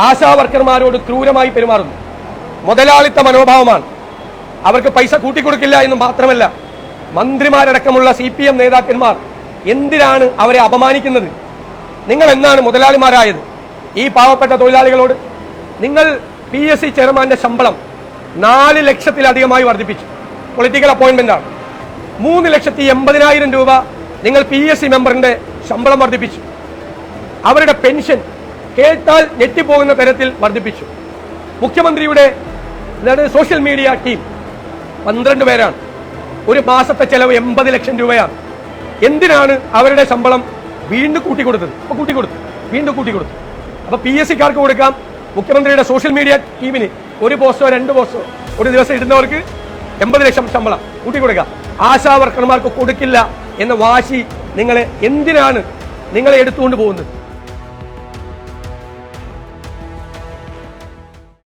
ആശാ വർക്കർമാരോട് ക്രൂരമായി പെരുമാറുന്നു. മുതലാളിത്ത മനോഭാവമാണ്. അവർക്ക് പൈസ കൂട്ടിക്കൊടുക്കില്ല എന്ന് മാത്രമല്ല മന്ത്രിമാരടക്കമുള്ള സി പി എം നേതാക്കന്മാർ എന്തിനാണ് അവരെ അപമാനിക്കുന്നത്? നിങ്ങൾ എന്നാണ് മുതലാളിമാരായത്? ഈ പാവപ്പെട്ട തൊഴിലാളികളോട് നിങ്ങൾ പി എസ് സി ചെയർമാന്റെ ശമ്പളം നാല് ലക്ഷത്തിലധികമായി വർദ്ധിപ്പിച്ചു. പൊളിറ്റിക്കൽ അപ്പോയിന്റ്മെന്റ് ആണ്. മൂന്ന് ലക്ഷത്തി എൺപതിനായിരം രൂപ നിങ്ങൾ പി എസ് സി മെമ്പറിന്റെ ശമ്പളം വർദ്ധിപ്പിച്ചു. അവരുടെ പെൻഷൻ കേട്ടാൽ ഞെട്ടിപ്പോകുന്ന തരത്തിൽ വർദ്ധിപ്പിച്ചു. മുഖ്യമന്ത്രിയുടെ സോഷ്യൽ മീഡിയ ടീം പന്ത്രണ്ട് പേരാണ്. ഒരു മാസത്തെ ചെലവ് എൺപത് ലക്ഷം രൂപയാണ്. എന്തിനാണ് അവരുടെ ശമ്പളം വീണ്ടും കൂട്ടിക്കൊടുത്തത്? അപ്പൊ കൂട്ടിക്കൊടുത്തു. വീണ്ടും കൂട്ടിക്കൊടുത്തു. അപ്പൊ പി എസ് സിക്കാർക്ക് കൊടുക്കാം. മുഖ്യമന്ത്രിയുടെ സോഷ്യൽ മീഡിയ ടീമിന് ഒരു പോസ്റ്റോ രണ്ട് പോസ്റ്റോ ഒരു ദിവസം ഇടുന്നവർക്ക് എൺപത് ലക്ഷം ശമ്പളം കൂട്ടിക്കൊടുക്കാം. ആശാ വർക്കർമാർക്ക് കൊടുക്കില്ല എന്ന വാശി നിങ്ങളെ എന്തിനാണ് നിങ്ങളെ എടുത്തുകൊണ്ട് പോകുന്നത്?